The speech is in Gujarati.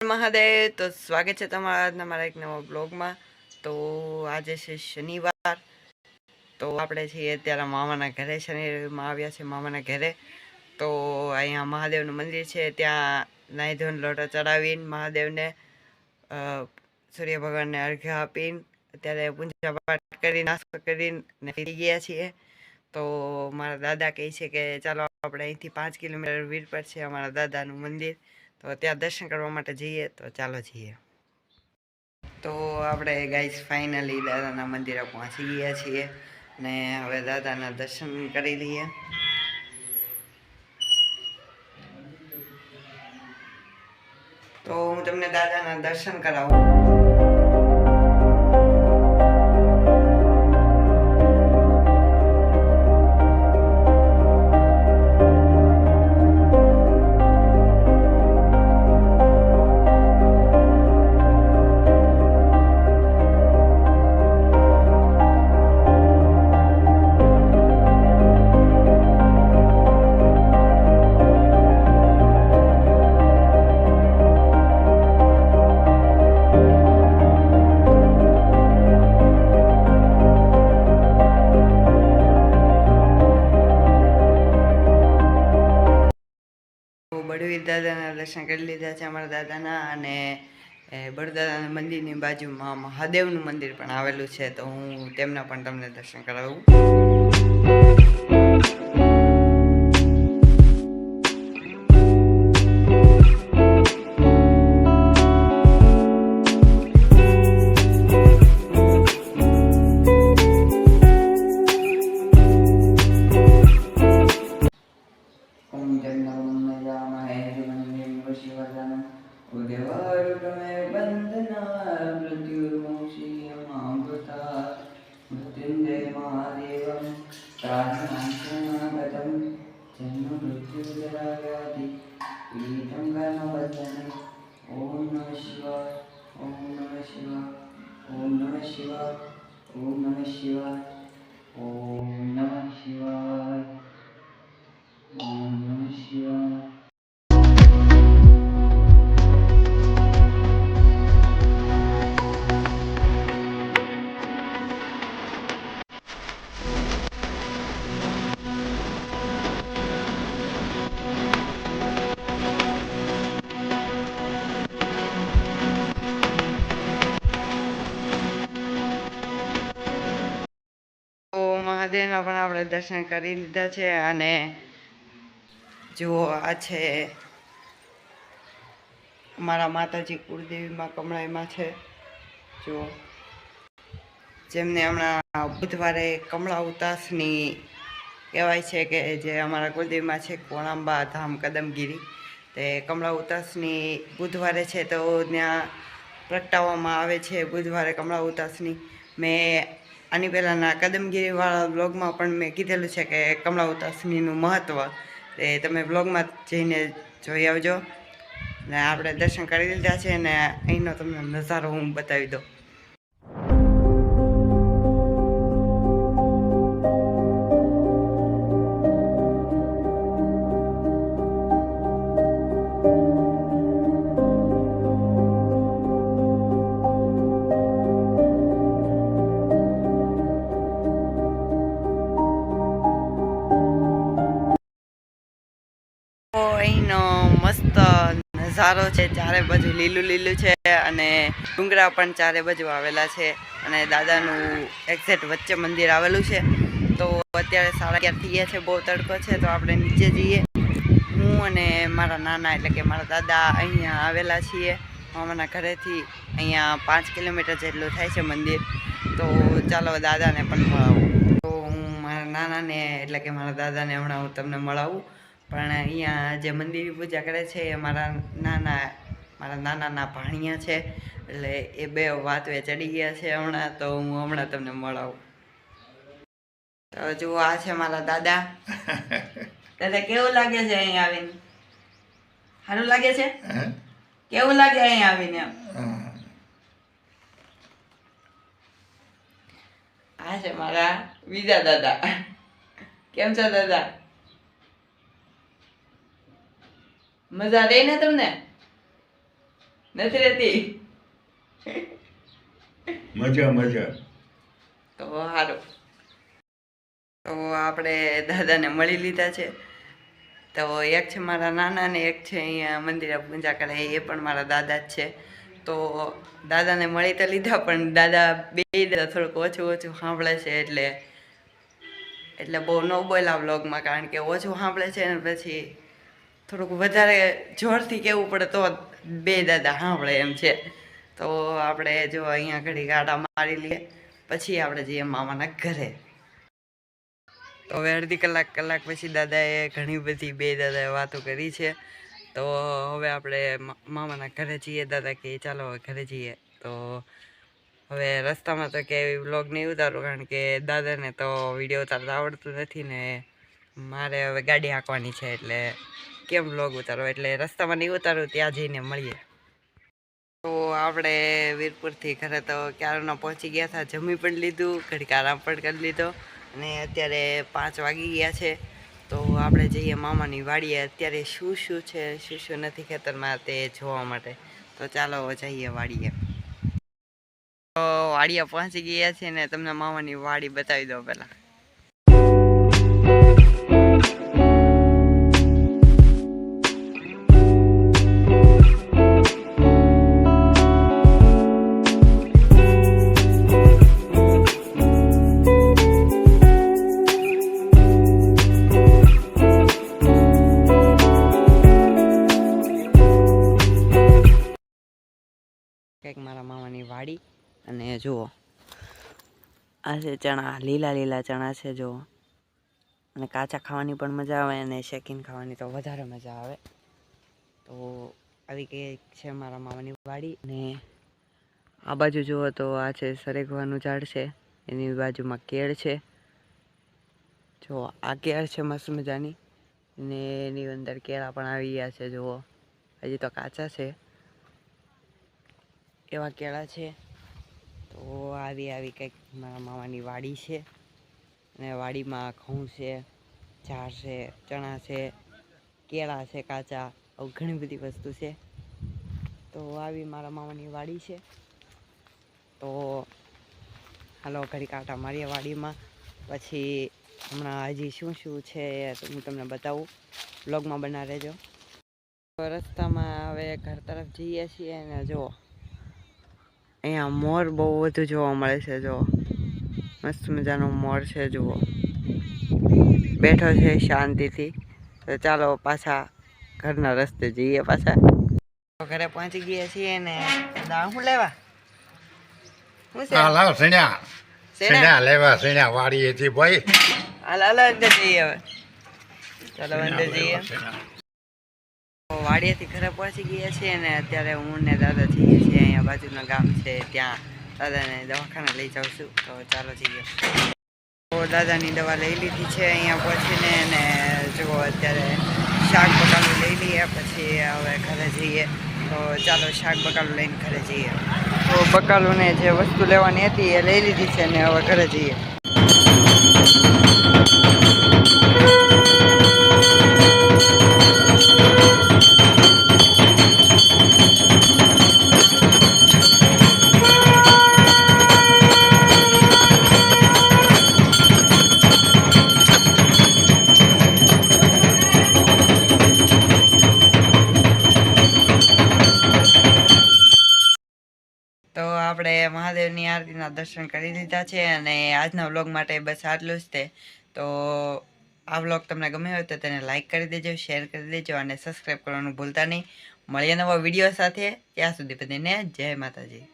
મહાદેવ. તો સ્વાગત છે તમારા આજના મારા એક નવા બ્લોગમાં. તો આજે છે શનિવાર. તો આપણે છીએ અત્યારે મામાના ઘરે. શનિવારમાં આવ્યા છે મામાના ઘરે. તો અહીંયા મહાદેવનું મંદિર છે. ત્યાં નાહી ધોન લોટો ચડાવીને મહાદેવને સૂર્ય ભગવાનને અર્ઘ્ય આપીને અત્યારે પૂજા પાઠ કરી નાસ્તો કરીને ફરી ગયા છીએ. તો મારા દાદા કહે છે કે ચાલો આપણે અહીંથી પાંચ કિલોમીટર વીર પર છે અમારા દાદાનું મંદિર. તો ત્યાં દર્શન કરવા માટે જઈએ તો ચાલો જઈએ. તો આપણે ગાઈસ ફાઇનલી દાદાના મંદિરે પહોંચી ગયા છીએ ને હવે દાદાના દર્શન કરી લઈએ. તો હું તમને દાદાના દર્શન કરાવું. બળવીર દાદાના દર્શન કરી લીધા છે અમારા દાદાના અને બળદાદાના મંદિરની બાજુમાં મહાદેવનું મંદિર પણ આવેલું છે, તો હું તેમના પણ તમને દર્શન કરાવું. おシワオンナメシワオンナメシワオンナメシ મહાદેવના પણ આપણે દર્શન કરી લીધા છે અને જુઓ આ છે મારા માતાજી કુળદેવીમાં, કમળાઈમાં છે. જુઓ. જેમને હમણાં બુધવારે કમળા ઉતાસની કહેવાય છે કે જે અમારા કુળદેવીમાં છે કોણાંબા ધામ, કદમગીરી. તે કમળા ઉતાસની બુધવારે છે તો ત્યાં પ્રગટાવવામાં આવે છે બુધવારે કમળા ઉતાસની. મેં આની પહેલાંના કદમગીરીવાળા બ્લોગમાં પણ મેં કીધેલું છે કે કમળા ઉતાસનીનું મહત્ત્વ એ તમે બ્લોગમાં જઈને જોઈ આવજો. ને આપણે દર્શન કરી લીધા છે અને અહીંનો તમને નજારો હું બતાવી દઉં. નજારો છે, ચારે બાજુ લીલું લીલું છે અને ડુંગરા પણ ચારે બાજુ આવેલા છે અને દાદાનું એક્ઝેક્ટ વચ્ચે મંદિર આવેલું છે. તો અત્યારે સાડા અગિયાર ગયા છે, બહુ તડકો છે, તો આપણે નીચે જઈએ. હું અને મારા નાના એટલે કે મારા દાદા અહીંયા આવેલા છીએ, મામાના ઘરેથી અહીંયા પાંચ કિલોમીટર જેટલું થાય છે મંદિર. તો ચાલો દાદાને પણ મળાવું. તો હું મારા નાનાને એટલે કે મારા દાદાને હમણાં હું તમને મળાવું. પણ અહીંયા જે મંદિરની પૂજા કરે છે એ મારા નાના મારા નાનાના ભાણિયા છે. એટલે એ બે વાતવે ચડી ગયા છે હમણાં તો હું હમણાં તમને મળાવું. તો જુઓ આ છે મારા દાદા. દાદા કેવું લાગે છે અહીંયા આવીને? સારું લાગે છે? કેવું લાગે અહીંયા આવીને? આ છે મારા બીજા દાદા. કેમ છો દાદા? મજા રહી ને તમને? નથી રહેતી? મજા મજા. તો સારું તો આપણે દાદાને મળી લીધા છે. તો એક છે મારા નાના ને એક છે અહીંયા મંદિરે પૂજા કરે એ પણ મારા દાદા જ છે. તો દાદાને મળી તો લીધા પણ દાદા બે દાદા થોડુંક ઓછું ઓછું સાંભળે છે એટલે એટલે બહુ ન બોલ્યા બ્લોગમાં કારણ કે ઓછું સાંભળે છે ને પછી થોડુંક વધારે જોરથી કહેવું પડે તો બે દાદા સાંભળે એમ છે. તો આપણે જો અહીંયા ઘડી ગાડા મારી લઈએ, પછી આપણે જઈએ મામાના ઘરે. તો હવે અડધી કલાક કલાક પછી દાદાએ ઘણી બધી બે દાદાએ વાતો કરી છે. તો હવે આપણે મામાના ઘરે જઈએ. દાદા કે ચાલો ઘરે જઈએ. તો હવે રસ્તામાં તો કે વ્લોગ નહીં ઉતારું, કારણ કે દાદાને તો વીડિયો ઉતારતા આવડતું નથી ને મારે હવે ગાડી હાંકવાની છે એટલે કેમ લોગ ઉતારો એટલે રસ્તામાં નહીં ઉતારું, ત્યાં જઈને મળીએ. તો આપણે વીરપુરથી ઘરે તો ક્યારના પહોંચી ગયા હતા. જમી પણ લીધું, ઘડીક આરામ પણ કરી લીધો અને અત્યારે પાંચ વાગી ગયા છે. તો આપણે જઈએ મામાની વાડીએ. અત્યારે શું શું છે, શું શું નથી ખેતરમાં તે જોવા માટે. તો ચાલો જઈએ વાડીએ. તો વાડીએ પહોંચી ગયા છે ને, તમને મામાની વાડી બતાવી દો પહેલાં. વાડી અને જુઓ. આ છે ચણા, લીલા લીલા ચણા છે, જુઓ. અને કાચા ખાવાની પણ મજા આવે અને શેકીને ખાવાની તો વધારે મજા આવે. તો આવી કંઈક છે મારા મામાની વાડી અને આ બાજુ જુઓ તો આ છે સરેગવાનું ઝાડ છે. એની બાજુમાં કેળ છે. જો આ કેળ છે મસ્ત મજાની. ને એની અંદર કેળા પણ આવી ગયા છે, જુઓ. હજી તો કાચા છે. એવા કેળા છે. તો આવી આવી કંઈક મારા મામાની વાડી છે. અને વાડીમાં ઘઉં છે, ઝાડ છે, ચણા છે, કેળા છે, કાચા, આવું ઘણી બધી વસ્તુ છે. તો આવી મારા મામાની વાડી છે. તો હાલો ઘડી કાંટા મારીએ વાડીમાં. પછી હમણાં હજી શું શું છે હું તમને બતાવું. બ્લોગમાં બના રહેજો. રસ્તામાં હવે ઘર તરફ જઈએ છીએ અને જુઓ અહીંયા મોર બહુ વધુ જોવા મળે છે જો મસ્ત મજાનો મોર છે જુઓ. બેઠો છે શાંતિથી. તો ચાલો પાછા ઘરના રસ્તે જઈએ પાછા. ઘરે પહોંચી ગયા છીએ ને દાળ શું લેવા? શું છે? હા લાવ સણ્યા શેના? લેવા સણ્યા વાડી ભાઈ. હાલ હાલ અંદર જઈએ હવે. ચાલો અંદર જઈએ. તો વાડીએથી ઘરે પહોંચી ગયા છીએ અને અત્યારે હું ને દાદા જઈએ છીએ અહીંયા બાજુના ગામ છે, ત્યાં દાદાને દવાખાને લઈ જાઉં છું. તો ચાલો જઈએ. તો દાદાની દવા લઈ લીધી છે અહીંયા પહોંચીને અને જુઓ અત્યારે શાક બકાલું લઈ લઈએ, પછી હવે ઘરે જઈએ. તો ચાલો શાક બકાલું લઈને ઘરે જઈએ. તો બકાલુને જે વસ્તુ લેવાની હતી એ લઈ લીધી છે ને હવે ઘરે જઈએ. આપણે મહાદેવની આરતીના દર્શન કરી લીધા છે અને આજના વ્લોગ માટે બસ આટલું જ તે. તો આ વ્લોગ તમને ગમે હોય તો તેને લાઇક કરી દેજો, શેર કરી દેજો અને સબસ્ક્રાઈબ કરવાનું ભૂલતા નહીં. મળીએ નવા વીડિયો સાથે. ત્યાં સુધી બધીને જય માતાજી.